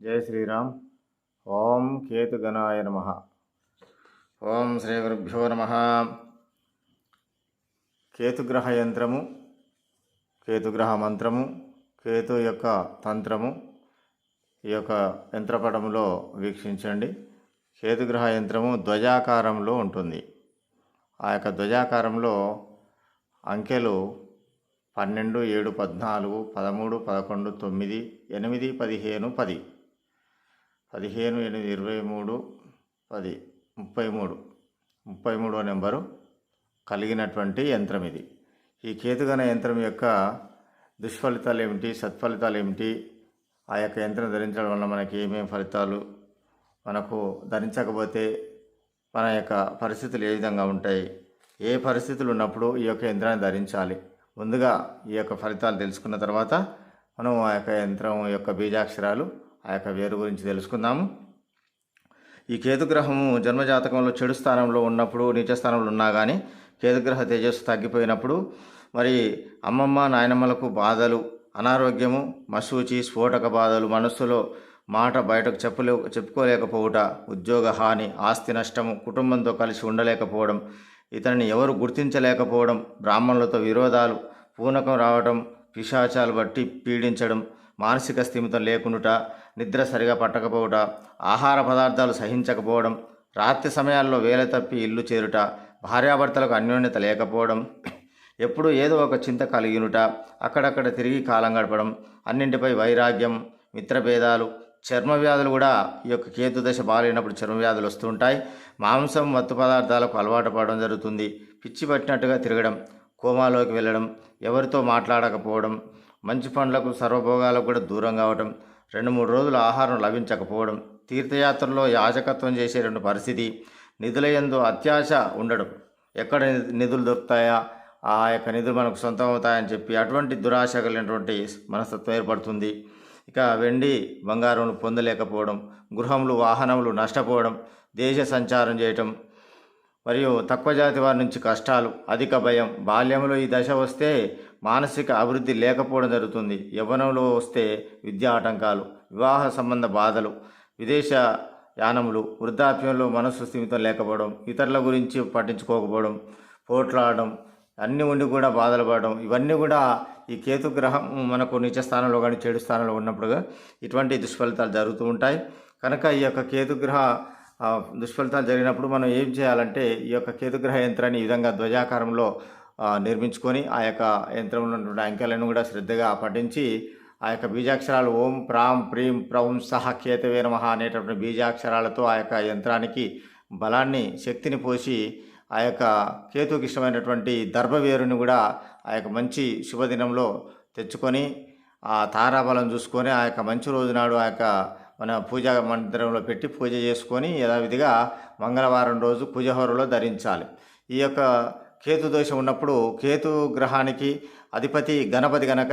జై శ్రీరామ్. ఓం కేతుగణాయ నమ. ఓం శ్రీ గురుభ్యో నమ. కేతుగ్రహ యంత్రము కేతుగ్రహ మంత్రము కేతు యొక్క తంత్రము ఈ యొక్క యంత్రపటములో వీక్షించండి. కేతుగ్రహ యంత్రము ధ్వజాకారంలో ఉంటుంది. ఆ యొక్క ధ్వజాకారంలో అంకెలు పన్నెండు ఏడు పద్నాలుగు పదమూడు పదకొండు తొమ్మిది ఎనిమిది పదిహేను పది. పదిహేను ఎనిమిది ఇరవై మూడు పది ముప్పై మూడు. ముప్పై మూడో నెంబరు కలిగినటువంటి యంత్రం ఇది. ఈ కేతుగణ యంత్రం యొక్క దుష్ఫలితాలు ఏమిటి సత్ఫలితాలు ఏమిటి ఆ యొక్క యంత్రం ధరించడం వల్ల మనకి ఏమేమి ఫలితాలు మనకు ధరించకపోతే మన యొక్క పరిస్థితులు ఏ విధంగా ఉంటాయి ఏ పరిస్థితులు ఉన్నప్పుడు ఈ యొక్క యంత్రాన్ని ధరించాలి. ముందుగా ఈ యొక్క ఫలితాలు తెలుసుకున్న తర్వాత మనం ఆ యొక్క యంత్రం యొక్క బీజాక్షరాలు ఆ యొక్క వేరు గురించి తెలుసుకుందాము. ఈ కేతుగ్రహము జన్మజాతకంలో చెడు స్థానంలో ఉన్నప్పుడు నీచ స్థానంలో ఉన్నా కానీ కేతుగ్రహ తేజస్సు తగ్గిపోయినప్పుడు మరి అమ్మమ్మ నాయనమ్మలకు బాధలు అనారోగ్యము మసూచి స్ఫోటక బాధలు మనస్సులో మాట బయటకు చెప్పలే చెప్పుకోలేకపోవుట ఉద్యోగ హాని ఆస్తి నష్టము కుటుంబంతో కలిసి ఉండలేకపోవడం ఇతనిని ఎవరు గుర్తించలేకపోవడం బ్రాహ్మణులతో విరోధాలు పూనకం రావడం పిశాచాలు బట్టి పీడించడం మానసిక స్థిమితం లేకుండుట నిద్ర సరిగా పట్టకపోవట ఆహార పదార్థాలు సహించకపోవడం రాత్రి సమయాల్లో వేల తప్పి ఇల్లు చేరుట భార్యాభర్తలకు అన్యోన్యత లేకపోవడం ఎప్పుడు ఏదో ఒక చింత కలిగినుట అక్కడక్కడ తిరిగి కాలం గడపడం అన్నింటిపై వైరాగ్యం మిత్రభేదాలు చర్మ వ్యాధులు కూడా ఈ యొక్క కేతు దశ బాగాలేనప్పుడు చర్మ వ్యాధులు వస్తుంటాయి. మాంసం మత్తు పదార్థాలకు అలవాటు పడడం జరుగుతుంది. పిచ్చి పట్టినట్టుగా తిరగడం కోమాలోకి వెళ్ళడం ఎవరితో మాట్లాడకపోవడం మంచి పండ్లకు సర్వభోగాలకు కూడా దూరం కావడం రెండు మూడు రోజులు ఆహారం లభించకపోవడం తీర్థయాత్రలో యాజకత్వం చేసేటువంటి పరిస్థితి నిధులయందు అత్యాశ ఉండడం. ఎక్కడ ని- నిధులు దొరుకుతాయా? ఆ యొక్క నిధులు మనకు సొంతం అవుతాయని చెప్పి అటువంటి దురాశ కలిగినటువంటి మనస్తత్వం ఏర్పడుతుంది. ఇక వెండి బంగారం పొందలేకపోవడం గృహములు వాహనములు నష్టపోవడం దేశ సంచారం చేయటం మరియు తక్కువ జాతి వారి నుంచి కష్టాలు అధిక భయం బాల్యంలో ఈ దశ వస్తే మానసిక అభివృద్ధి లేకపోవడం జరుగుతుంది. యవ్వనంలో వస్తే విద్యా ఆటంకాలు వివాహ సంబంధ బాధలు విదేశ యానములు వృద్ధాప్యంలో మనస్సు స్థిమితం లేకపోవడం ఇతరుల గురించి పట్టించుకోకపోవడం పోట్లాడడం అన్నీ ఉండి కూడా బాధలు పడడం ఇవన్నీ కూడా ఈ కేతు గ్రహం మనకు నీచ స్థానంలో కానీ చెడు స్థానంలో ఉన్నప్పుడుగా ఇటువంటి దుష్ఫలితాలు జరుగుతూ ఉంటాయి. కనుక ఈ యొక్క కేతుగ్రహ దుష్ఫలితాలు జరిగినప్పుడు మనం ఏం చేయాలంటే ఈ యొక్క కేతుగ్రహ యంత్రాన్ని ఈ విధంగా ధ్వజాకారంలో నిర్మించుకొని ఆ యొక్క యంత్రంలో ఉన్నటువంటి అంకెలను కూడా శ్రద్ధగా పఠించి ఆ యొక్క బీజాక్షరాలు ఓం ప్రాం ప్రీం ప్రౌం సహ కేతవే నమ అనేటటువంటి బీజాక్షరాలతో ఆ యొక్క యంత్రానికి బలాన్ని శక్తిని పోసి ఆ యొక్క కేతుకి ఇష్టమైనటువంటి దర్భవేరుని కూడా ఆ యొక్క మంచి శుభదినంలో తెచ్చుకొని ఆ తారాబలం చూసుకొని ఆ యొక్క మంచి రోజు నాడు ఆ యొక్క మన పూజా మందిరంలో పెట్టి పూజ చేసుకొని యథావిధిగా మంగళవారం రోజు పూజహోరలో ధరించాలి. ఈ యొక్క కేతు దోషం ఉన్నప్పుడు కేతు గ్రహానికి అధిపతి గణపతి గనక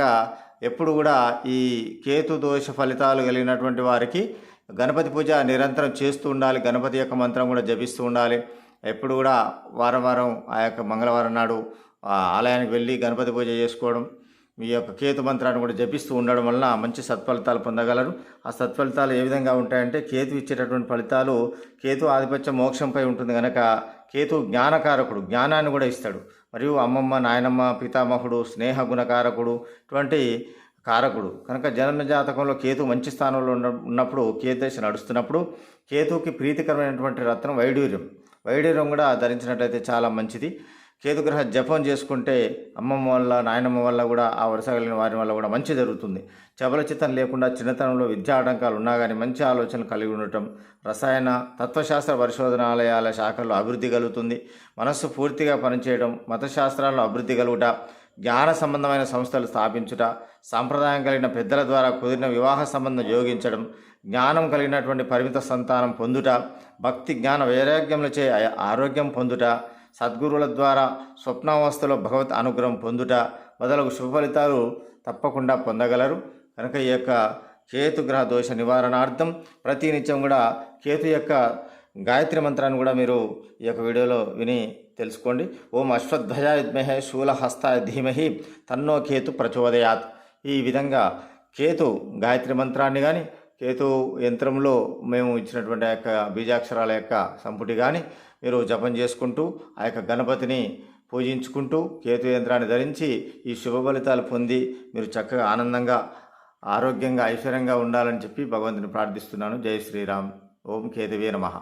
ఎప్పుడు కూడా ఈ కేతు దోష ఫలితాలు కలిగినటువంటి వారికి గణపతి పూజ నిరంతరం చేస్తూ ఉండాలి. గణపతి యొక్క మంత్రం కూడా జపిస్తూ ఉండాలి. ఎప్పుడు కూడా వారం వారం ఆ యొక్క మంగళవారం నాడు ఆ ఆలయానికి వెళ్ళి గణపతి పూజ చేసుకోవడం మీ యొక్క కేతు మంత్రాన్ని కూడా జపిస్తూ ఉండడం వలన మంచి సత్ఫలితాలు పొందగలరు. ఆ సత్ఫలితాలు ఏ విధంగా ఉంటాయంటే కేతు ఇచ్చేటటువంటి ఫలితాలు కేతు ఆధిపత్యం మోక్షంపై ఉంటుంది కనుక కేతు జ్ఞానకారకుడు జ్ఞానాన్ని కూడా ఇస్తాడు. మరియు అమ్మమ్మ నాయనమ్మ పితామహుడు స్నేహ గుణకారకుడు ఇటువంటి కారకుడు. కనుక జన్మ జాతకంలో కేతు మంచి స్థానంలో ఉన్న ఉన్నప్పుడు కేతు నడుస్తున్నప్పుడు కేతుకి ప్రీతికరమైనటువంటి రత్నం వైడూర్యం. వైడూర్యం కూడా ధరించినట్లయితే చాలా మంచిది. కేతుగ్రహ జపం చేసుకుంటే అమ్మమ్మ వల్ల నాయనమ్మ వల్ల కూడా ఆ వరుస కలిగిన వారి వల్ల కూడా మంచి జరుగుతుంది. చపల చిత్తం లేకుండా చిన్నతనంలో విద్యా ఆటంకాలు ఉన్నా కానీ మంచి ఆలోచనలు కలిగి ఉండటం రసాయన తత్వశాస్త్ర పరిశోధనాలయాల శాఖల్లో అభివృద్ధి కలుగుతుంది. మనస్సు పూర్తిగా పనిచేయడం మతశాస్త్రాల్లో అభివృద్ధి కలుగుట జ్ఞాన సంబంధమైన సంస్థలు స్థాపించుట సాంప్రదాయం కలిగిన పెద్దల ద్వారా కుదిరిన వివాహ సంబంధం యోగించడం జ్ఞానం కలిగినటువంటి పరిమిత సంతానం పొందుట భక్తి జ్ఞాన వైరాగ్యములచే ఆరోగ్యం పొందుట సద్గురువుల ద్వారా స్వప్నావస్థలో భగవత్ అనుగ్రహం పొందుట మొదలగు శుభ ఫలితాలు తప్పకుండా పొందగలరు. కనుక ఈ యొక్క కేతు గ్రహ దోష నివారణార్థం ప్రతి నిత్యం కూడా కేతు యొక్క గాయత్రి మంత్రాన్ని కూడా మీరు ఈ యొక్క వీడియోలో విని తెలుసుకోండి. ఓం అశ్వధ్వజాయ విద్మహే శూలహస్తాయ ధీమహి తన్నో కేతు ప్రచోదయాత్. ఈ విధంగా కేతు గాయత్రి మంత్రాన్ని కానీ కేతు యంత్రంలో మేము ఇచ్చినటువంటి ఆ యొక్క బీజాక్షరాల యొక్క సంపుటి కానీ మీరు జపం చేసుకుంటూ ఆ యొక్క గణపతిని పూజించుకుంటూ కేతు యంత్రాన్ని ధరించి ఈ శుభ ఫలితాలు పొంది మీరు చక్కగా ఆనందంగా ఆరోగ్యంగా ఐశ్వర్యంగా ఉండాలని చెప్పి భగవంతుని ప్రార్థిస్తున్నాను. జై శ్రీరామ్. ఓం కేతువే నమః.